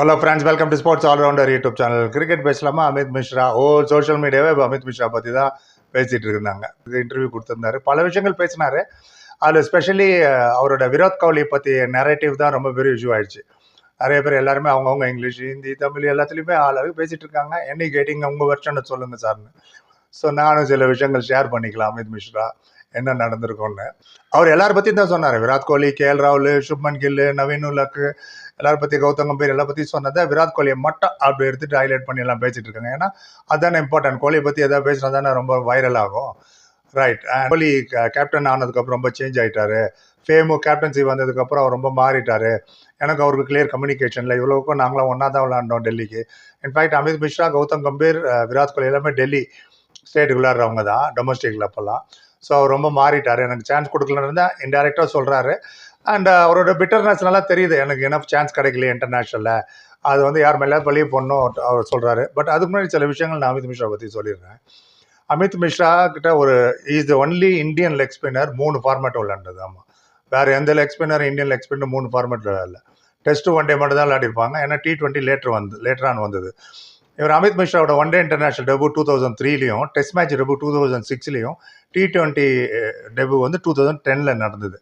Hello friends welcome to sports allrounder YouTube channel cricket பேசலாமா? அமித் மிஸ்ரா. ஓ social மீடியாவே இப்போ அமித் மிஸ்ரா பற்றி தான் பேசிகிட்டு இருந்தாங்க. இது இன்டர்வியூ கொடுத்துருந்தாரு. பல விஷயங்கள் பேசினார். அதில் ஸ்பெஷலி அவரோட விராட் கோலி பற்றி நெரேட்டிவ் தான் ரொம்ப பெரிய இஷ்யூ ஆயிடுச்சு. நிறைய பேர் எல்லாருமே அவங்கவுங்க இங்கிலீஷ் ஹிந்தி தமிழ் எல்லாத்துலேயுமே ஆளாக பேசிகிட்டு இருக்காங்க. என்னை கேட்டிங்க? உங்கள் வருஷம்னு சொல்லுங்கள் சார்னு. ஸோ நானும் சில விஷயங்கள் ஷேர் பண்ணிக்கலாம் அமித் மிஸ்ரா. என்ன நடந்திருக்கும்னு. அவர் எல்லாரை பற்றியும் தான் சொன்னார். விராட் கோலி கேஎல் ராகுல் சுப்மன் கில் நவீன் உலக்கு எல்லாரும் பற்றி கௌதம் கம்பீர் எல்லா பற்றி சொன்னதை விராட் கோலியை மட்டும் அப்படி எடுத்துட்டு ஹைலைட் பண்ணி எல்லாம் பேசிட்டு இருக்காங்க. ஏன்னா அதுதானே இம்பார்ட்டன்ட் கோலியை பற்றி எதாவது பேசினா தானே ரொம்ப வைரல் ஆகும். ரைட் கோலி கேப்டன் ஆனதுக்கப்புறம் ரொம்ப சேஞ்ச் ஆகிட்டாரு ஃபேமு கேப்டன்சி வந்ததுக்கப்புறம் அவர் ரொம்ப மாறிட்டாரு. எனக்கு அவருக்கு கிளியர் கம்யூனிகேஷனில் இவ்வளோக்கும் நாங்களாம் ஒன்றா தான் விளாண்டோம் டெல்லிக்கு. இன்ஃபேக்ட் அமித் மிஸ்ரா கௌதம் கம்பீர் விராட் கோலி எல்லாமே டெல்லி ஸ்டேட்டுக்கு விளாட்றவங்க தான் டொமஸ்டிக்கில் அப்போல்லாம். ஸோ அவர் ரொம்ப மாறிட்டார். எனக்கு சான்ஸ் கொடுக்கலன்னு தான் இன்டெரக்டாக சொல்கிறாரு அண்ட் அவரோட பிட்டர்னஸ் நல்லா தெரியுது. எனக்கு என்ன சான்ஸ் கிடைக்கல இன்டர்நேஷ்னலில் அது வந்து யார் மேலே பழிய போடணும் அவர் சொல்கிறாரு பட் அதுக்கு முன்னாடி சில விஷயங்கள் நான் அமித் மிஸ்ரா பற்றி சொல்லிடுறேன். அமித் மிஸ்ரா கிட்ட ஒரு is the only Indian leg spinner மூணு ஃபார்மேட் விளாண்டது ஆமாம் வேறு எந்த leg spinner Indian leg spinner மூணு ஃபார்மேட் விளையாடல. டெஸ்ட் ஒன் டே மட்டும் தான் விளையாடிருப்பாங்க ஏன்னா டி டுவெண்ட்டி லேட்டர் வந்து லேட்டரான் வந்தது. இவர் Amit மிஸ்ராவோட one day international debut two thousand த்ரீலையும் test match debut two thousand சிக்ஸ்லையும் T twenty debut வந்து டூ தௌசண்ட் டெனில் நடந்தது.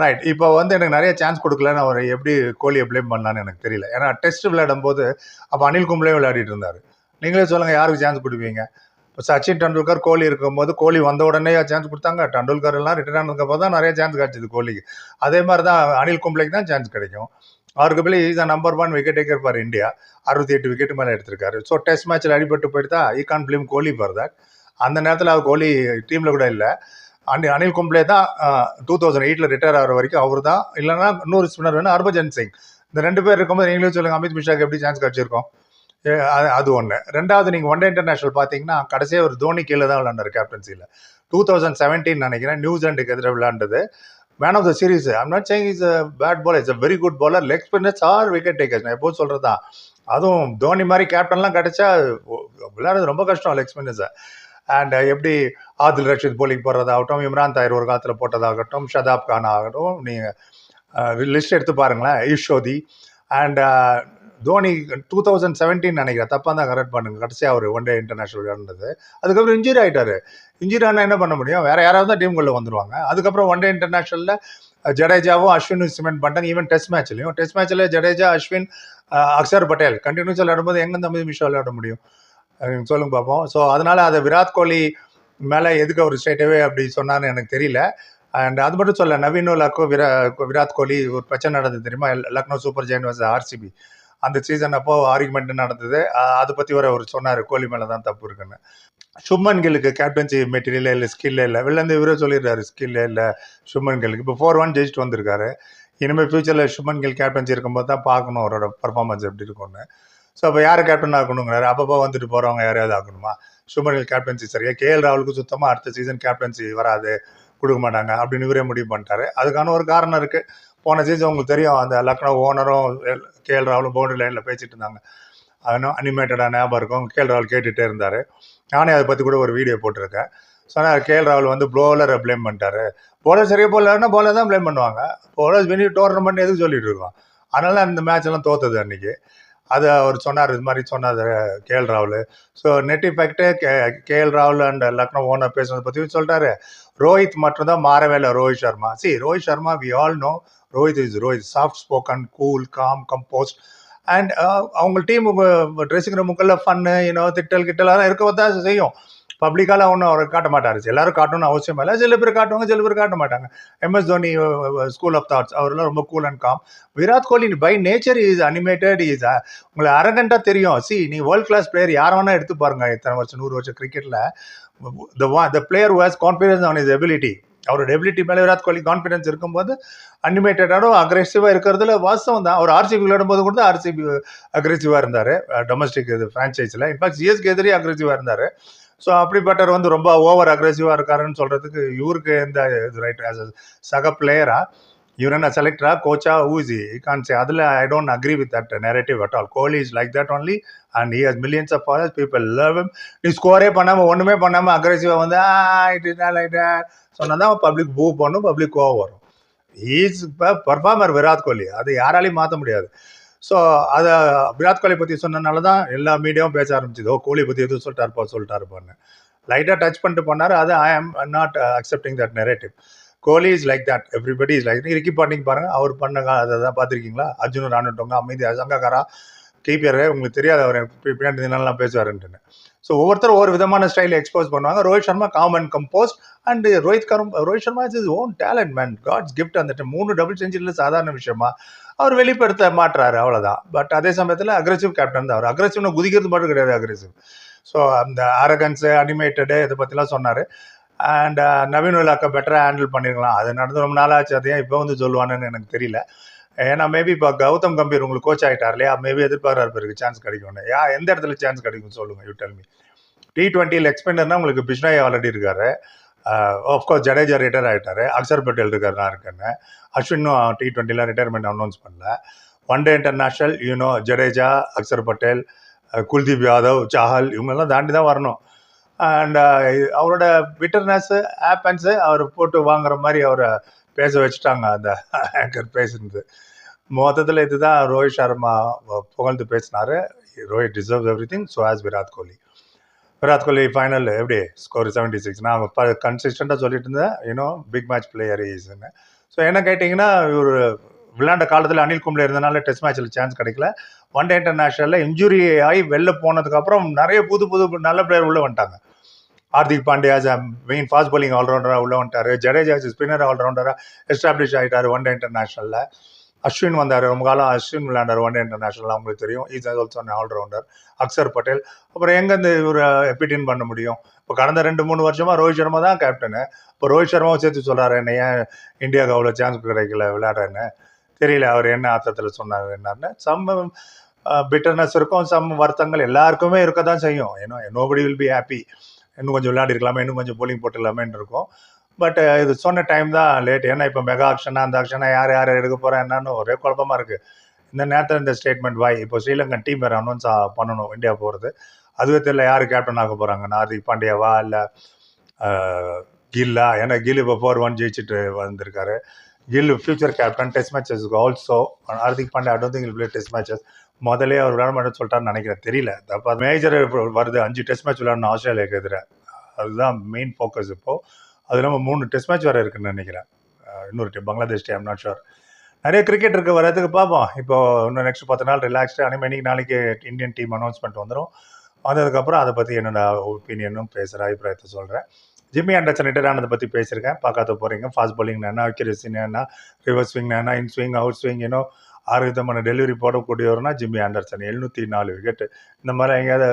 ரைட் இப்போ வந்து எனக்கு நிறைய சான்ஸ் கொடுக்கலன்னு அவர் எப்படி கோலியை ப்ளேம் பண்ணலான்னு எனக்கு தெரியல. ஏன்னா டெஸ்ட் விளையாடும் போது அப்போ அனில் கும்ளே விளையாடிட்டு இருந்தார். நீங்களே சொல்லுங்கள் யாருக்கு சான்ஸ் கொடுப்பீங்க? இப்போ சச்சின் டெண்டுல்கர் கோலி இருக்கும்போது கோலி வந்த உடனே சான்ஸ் கொடுத்தாங்க. டெண்டுல்கர் எல்லாம் ரிட்டர்ன் ஆனதுக்கப்புறம் தான் நிறைய சான்ஸ் கிடச்சிது கோலிக்கு. அதே மாதிரி தான் அனில் கும்ப்ளேக்கு தான் சான்ஸ் கிடைக்கும். அவருக்கு பிள்ளை is number one wicket taker for India அறுபத்தி எட்டு விக்கெட் மேலே எடுத்திருக்காரு. ஸோ டெஸ்ட் மேட்ச்சில் அடிபட்டு போயிட்டு I can blame Kohli for that அந்த நேரத்தில் அவர் கோலி டீமில் கூட இல்லை. அண்ட் அனில் கும்ப்ளே தான் டூ தௌசண்ட் எயிட்டில் ரிட்டையர் ஆகிற வரைக்கும் அவர் தான். இல்லைன்னா இன்னொரு ஸ்பின்னர் வேணும் ஹர்பஜன் சிங். இந்த ரெண்டு பேர் இருக்கும்போது நீங்களே சொல்லுங்கள் அமித் மிஷாக்கு எப்படி சான்ஸ் கிடச்சிருக்கோம்? ஏ, அது- அது ஒன்று ரெண்டாவது நீங்கள் ஒன் டே இன்டர்நேஷனல் பார்த்தீங்கன்னா கடைசியாக ஒரு தோனி கீழே தான் விளாண்டார் கேப்டன்சியில் டூ தௌசண்ட் செவன்டீன் நினைக்கிறேன் நியூசிலாண்டுக்கு எதிராக விளாண்டது man of the series I'm not saying is a bad bowler it's a very good bowler leg spinners are wicket takers நான் எப்போது சொல்கிறது தான் அதுவும் தோனி மாதிரி கேப்டன்லாம் கிடைச்சா விளையாடுறது ரொம்ப கஷ்டம் லெக் ஸ்பின்னர்ஸை அண்ட் uh, எப்படி ஆதில் ரஷீத் போலிங் போடுறதாகட்டும் இம்ரான் தாயிர் ஒரு காலத்தில் போட்டதாகட்டும் ஷதாப் கான் ஆகட்டும் நீங்கள் லிஸ்ட் uh, எடுத்து பாருங்களேன் ஈஷோதி and uh, Dhoni two thousand seventeen நினைக்கிறேன் தப்பாக தான் கரெக்ட் பண்ணுங்க. கடைசியாக அவர் ஒன் டே இன்டர்நேஷனல் விளையாடுனது. அதுக்கப்புறம் இன்ஜுரி ஆகிட்டார் இன்ஜுரி ஆனால் என்ன பண்ண முடியும்? வேறு யாராவது தான் டீம்குள்ளே வந்துடுவாங்க அதுக்கப்புறம் ஒன் டே இன்டர்நேஷனலில் ஜடேஜாவும் அஸ்வினும் சிமெண்ட் பண்ணிட்டாங்க. ஈவன் டெஸ்ட் மேட்ச்லையும் டெஸ்ட் மேட்ச்சில் ஜடேஜா அஸ்வின் அக்ஷர் பட்டேல். கண்டினியூஸ் விளையாடும்போது எங்கே தம்பி மிஷா விளையாட முடியும்? சொல்லுங்க பார்ப்போம் ஸோ அதனால் அதை விராட் கோலி மேலே எதுக்கு அவர் ஸ்ட்ரைட்டாகவே அப்படி சொன்னார்னு எனக்கு தெரியல. அண்ட் அது மட்டும் சொல்ல நவீன் லக்கோ விரா விராட் கோலி ஒரு பிரச்சனை நடந்தது தெரியுமா? Lucknow super giants was RCB அந்த சீசன் அப்போ ஆர்குமெண்ட் நடந்தது. அதை பற்றி வர அவர் சொன்னார் கோலி மேலே தான் தப்பு இருக்குன்னு. சும்மன் கில்லுக்கு கேப்டன்சி மெட்டீரியல் இல்லை ஸ்கில் இல்லை. வெளிலேருந்து இவரே சொல்லிடுறாரு ஸ்கில் இல்லை சும்மன் கில்லுக்கு. இப்போ ஃபோர் ஒன் ஜெயிச்சுட்டு வந்திருக்காரு. இனிமேல் ஃபியூச்சரில் சுப்மன் கில் கேப்டன்சி இருக்கும்போது தான் பார்க்கணும் அவரோட பர்ஃபார்மன்ஸ் எப்படி இருக்கும்னு. ஸோ அப்போ யார் கேப்டன் ஆக்கணுங்கிறாரு அப்பப்போ வந்துட்டு போகிறவங்க யாரையாவது ஆக்கணுமா? சுமனில் கேப்டன்சி சரியா? கேஎல் ராகுலுக்கு சுத்தமாக அடுத்த சீசன் கேப்டன்சி வராது கொடுக்க மாட்டாங்க அப்படின்னு இவரே முடிவு பண்ணிட்டாரு. அதுக்கான ஒரு காரணம் இருக்குது போன சீசன் உங்களுக்கு தெரியும் அந்த லக்னோ ஓனரும் கேஎல் ராகுலும் பவுண்டரி லைனில் பேசிகிட்டு இருந்தாங்க. அதனால் அனிமேட்டடாக ஞாபகம் இருக்கும். கேஎல் ராகுல் கேட்டுகிட்டே இருந்தார். நானே அதை பற்றி கூட ஒரு வீடியோ போட்டிருக்கேன். சொன்னார் கேஎல் ராகுல் வந்து ப்ளோலரை ப்ளேம் பண்ணிட்டாரு. போலர் சரியாக போடலன்னா போலர் தான் ப்ளேம் பண்ணுவாங்க. போலர்ஸ் வினி டோர்னமெண்ட் எதுக்கு சொல்லிட்டு இருக்கோம்? அதனால அந்த மேட்ச் எல்லாம் தோத்தது அன்னைக்கு. அதை அவர் சொன்னார் இது மாதிரி சொன்னார் கேஎல் ராகுல். ஸோ நெட் இஃபெக்டே கே கேஎல் ராகுல் அண்ட் லக்னோ ஓனர் பேசுனதை பற்றி சொல்கிறாரு ரோஹித் மட்டும்தான் மாறவே இல்லை Rohit Sharma. See Rohit Sharma we all know Rohit is Rohit soft spoken cool calm composed and அவங்க டீம் ட்ரெஸ்ஸிங் ரூமுக்குள்ள ஃபன்னு யூனோ திட்டல் கிட்டலாம் இருக்க தான் செய்யும். பப்ளிக்கால ஒன்றும் அவர் காட்ட மாட்டார். எல்லாரும் காட்டணும்னு அவசியம் இல்லை. சில பேர் காட்டுவாங்க சில பேர் காட்ட மாட்டாங்க. M S Dhoni school of thoughts அவர்லாம் ரொம்ப cool and calm Virat Kohli by nature is animated is உங்களை அரகண்டாக தெரியும். சி நீ வேர்ல்ட் கிளாஸ் பிளேயர் யார் வேணா எடுத்து பாருங்க. இத்தனை வருஷம் நூறு வருஷம் கிரிக்கெட்டில் the the player has confidence on is ability அவரோட எபிலிட்டி மேலே விராட் கோலி கான்ஃபிடன்ஸ் இருக்கும்போது அனிமேட்டடாகவும் அக்ரெசிவாக இருக்கிறதுல வாஸ்தவம் தான். அவர் ஆர்சிபி விளையாடும்போது கூட ஆர்சிபி அக்ரெசிவாக இருந்தார். டொமஸ்டிக் இது ஃப்ரான்ச்சைஸில் இன்ஃபேக்ட் சிஎஸ்கே எதிரே அக்ரெசிவாக இருந்தார். ஸோ அப்படிப்பட்டவர் வந்து ரொம்ப ஓவர் அக்ரெசிவாக இருக்காருன்னு சொல்கிறதுக்கு இவருக்கு எந்த இது ரைட் ஆஸ் சக பிளேயரா இவர் என்ன செலக்டரா கோச்சா ஊசி கான்சே அதில் I don't agree with that narrative at all Kohli is like that only and he has millions of follows people love நீ ஸ்கோரே பண்ணாமல் ஒன்றுமே பண்ணாமல் அக்ரெசிவாக வந்து இட் லைக் சொன்னால் தான் பப்ளிக் பூ பண்ணும் பப்ளிக் கோவம் வரும். ஈஸ் இப்போ பர்ஃபார்மர் விராட் கோலி அது யாராலையும் மாற்ற முடியாது. ஸோ அதை விராட் கோலி பற்றி சொன்னனால தான் எல்லா மீடியாவும் பேச ஆரம்பிச்சது. ஓ கோலி பற்றி எதுவும் சொல்லிட்டாருப்பா சொல்லிட்டாருப்பான்னு. லைட்டாக டச் பண்ணிட்டு போனார். அது I am not accepting that narrative Kohli is like that everybody is like Ricky Ponting பாருங்க. அவர் பண்ண அதை தான் பார்த்துருக்கீங்களா அர்ஜுன் ராணுட்டவங்க அமைதி சங்கக்காரா கீப்பர் உங்களுக்கு தெரியாது அவர் பின்னாடி நல்லா பேசுவாருன்ட்டுன்னு. ஸோ ஒவ்வொருத்தரும் ஒவ்வொரு விதமான ஸ்டைல் எக்ஸ்போஸ் பண்ணுவாங்க. Rohit Sharma common composed and Rohit கரும் Rohit Sharma is is own talent man God's gift அந்த மூணு டபுள் செஞ்சுரியில் சாதாரண விஷயமா அவர் வெளிப்படுத்த மாட்டுறாரு அவ்வளோதான் பட் அதே சமயத்தில் அக்ரெசிவ் கேப்டன் தான் அவர். அக்ரெசிவ்னு குதிக்கிறது மட்டும் கிடையாது அக்ரெசிவ் ஸோ அந்த அரகன்ஸு அனிமேட்டடு இதை பற்றிலாம் சொன்னார். அண்ட் uh, நவீன் விழாக்க பெட்டராக ஹேண்டில் பண்ணிருக்கலாம். அது நடந்து ரொம்ப நாளாச்சு அதையும் இப்போ வந்து சொல்லுவானுன்னு எனக்கு தெரியல. ஏன்னா மேபி இப்போ கௌதம் கம்பீர் உங்களுக்கு கோச் ஆகிட்டார் இல்லையா? மேபி எதிர்பார்க்குறாரு பிறகு சான்ஸ் கிடைக்கும்னு. யா எந்த இடத்துல சான்ஸ் கிடைக்கும் சொல்லுங்க யூ டெல் மீ டி டுவெண்ட்டியில் எக்ஸ்பெண்டர்னா உங்களுக்கு பிஷ்னாய் ஆல்ரெடி இருக்காரு. ஆஃப்கோர்ஸ் ஜடேஜா ரிட்டையர் ஆகிட்டாரு அக்ஷர் பட்டேல் இருக்காரு நான் இருக்கேன்னு அஸ்வினும் டி டுவெண்ட்டியில் ரிட்டையர்மெண்ட் அனௌன்ஸ் பண்ணல. One day international you know Jadeja Akshar Patel Kuldeep Yadav Chahal இவங்கெல்லாம் தாண்டி தான் வரணும். அண்ட் அவரோட விட்டர்னஸ்ஸு ஆப்பன்ஸு அவர் போட்டு வாங்குற மாதிரி அவரை பேச வச்சுட்டாங்க அந்த ஆங்கர் பேசுனது. மொத்தத்தில் இதுதான் ரோஹித் சர்மா புகழ்ந்து பேசினார். Rohit deserve everything so as Virat Kohli. Virat Kohli final எப்படி? ஸ்கோர் செவன்டி சிக்ஸ் நான் கன்சிஸ்டண்ட்டாக சொல்லிட்டு இருந்தேன் you know big match player ஈஸ்ன்னு so என்ன கேட்டிங்கன்னா இவர் விளையாண்ட காலத்தில் அனில் கும்ளே இருந்தனால டெஸ்ட் மேட்ச்சில் சான்ஸ் கிடைக்கல. ஒன் டே இன்டர்நேஷனலில் இன்ஜுரி ஆகி வெளில போனதுக்கப்புறம் நிறைய புது புது நல்ல பிளேயர் உள்ளே வந்துட்டாங்க. Hardik Pandya main fast bowling ஆல்ரவுண்டராக உள்ள வந்துட்டார். ஜடேஜா ஸ்பின்னர் ஆல்ரவுண்டராக எஸ்டாப்ளிஷ் ஆகிட்டார் ஒன் டே இன்டர்நேஷனலில் அஸ்வின் வந்தார். ரொம்ப காலம் அஸ்வின் விளையாண்டார் ஒன் டே இன்டர்நேஷனல் அவங்களுக்கு தெரியும். Is also all rounder Akshar Patel அப்புறம் எங்கேருந்து இவர் எப்பிட்டின் பண்ண முடியும்? இப்போ கடந்த ரெண்டு மூணு வருஷமாக ரோஹித் சர்மா தான் கேப்டனு இப்போ ரோஹித் சர்மாவும் சேர்த்து சொல்கிறார் என்ன ஏன் இந்தியாவுக்கு அவ்வளோ சான்ஸ் கிடைக்கல விளையாடுறேன்னு? தெரியல. அவர் என்ன அர்த்தத்தில் சொன்னார் என்னன்னு சம் பிட்டர்னஸ் uh, இருக்கும். சம் வருத்தங்கள் எல்லாருக்குமே இருக்க தான் செய்யும் ஏன்னா நோபடி வில் பி ஹாப்பி இன்னும் கொஞ்சம் விளையாடி இருக்கலாமே இன்னும் கொஞ்சம் போலிங் போட்டுக்கலாமேன்னு இருக்கும். பட் இது சொன்ன டைம் தான் லேட் ஏன்னா இப்போ மெகா ஆக்ஷனா அந்த ஆக்ஷனா யார் யார் எடுக்க போகிறேன் என்னன்னு ஒரே குழப்பமாக இருக்குது இந்த நேரத்தில் இந்த ஸ்டேட்மெண்ட் வாய் இப்போ ஸ்ரீலங்கன் டீம் வேறு அனௌன்ஸ் பண்ணணும் இந்தியா போகிறது அதுவே தெரியல யார் கேப்டன் ஆக போகிறாங்க ஹார்திக் பாண்டியாவா இல்லை கில்லா ஏன்னா கில் இப்போ ஃபோர் ஒன் ஜெயிச்சுட்டு வந்திருக்காரு. Gill future captain test matches also Hardik Pandya I don't think play test matches முதலே அவர் விளையாட மாட்டேன்னு சொல்லிட்டாருன்னு நினைக்கிறேன். தெரியல. அப்போ மேஜர் வருது. அஞ்சு டெஸ்ட் மேட்ச் விளையாடணும் ஆஸ்திரேலியாவுக்கு எதிராக அதுதான் மெயின் ஃபோக்கஸ் இப்போது அது இல்லாமல் மூணு டெஸ்ட் மேட்ச் வேறு இருக்குன்னு நினைக்கிறேன். இன்னொரு team Bangladesh team not sure நிறைய கிரிக்கெட் இருக்குது வரதுக்கு பார்ப்போம். இப்போ இன்னும் நெக்ஸ்ட் பத்து நாள் ரிலாக்ஸ்டு அனிமே இன்னைக்கு நாளைக்கு இந்தியன் டீம் அனௌன்ஸ்மெண்ட் வந்துடும் வந்ததுக்கப்புறம் அதை பற்றி என்னோட ஒப்பீனியனும் பேசுகிற அபிப்பிராயத்தை சொல்கிறேன் ஜிம்மி ஆண்டர்சன் ரிட்டர் பற்றி பேசியிருக்கேன். பார்க்காத போகிறீங்க ஃபாஸ்ட் பாலிங் என்ன? அக்யூரஸின் என்ன? ரிவர்ஸ் ஸ்விங் என்ன? இன் ஸ்விங் அவுட் ஸ்விங் ஏன்னோ ஆறு விதமான டெலிவரி போடக்கூடியவர்னா ஜிம்மி ஆண்டர்சன். எழுநூற்றி நாலு விக்கெட்டு இந்த மாதிரி எங்கேயாவது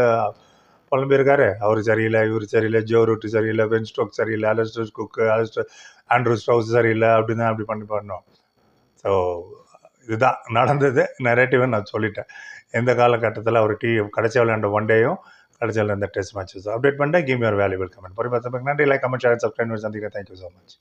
புலம்பியிருக்காரு அவர் சரியில்லை இவர் சரியில்லை ஜோ ரூட் சரியில்லை பென் ஸ்டோக் சரியில்லை Alastair Cook Alastair Andrew Stokes சரியில்லை அப்படி தான் அப்படி பண்ணி பண்ணோம். ஸோ இதுதான் நடந்தது. நெரேட்டிவை நான் சொல்லிட்டேன். எந்த காலகட்டத்தில் அவர் டீ கடைசி விளையாண்ட ஒன் டேயும் கடைசி விளையாண்ட டெஸ்ட் மேட்சஸ் அப்டேட் பண்ணிட்டேன். கிவ் யுவர் வேல்யூபிள் கமெண்ட் பொறுமை நன்றி. லைக் கமெண்ட் ஷேர் சப்ஸ்கிரைப் சந்திக்கிறேன். Thank you so much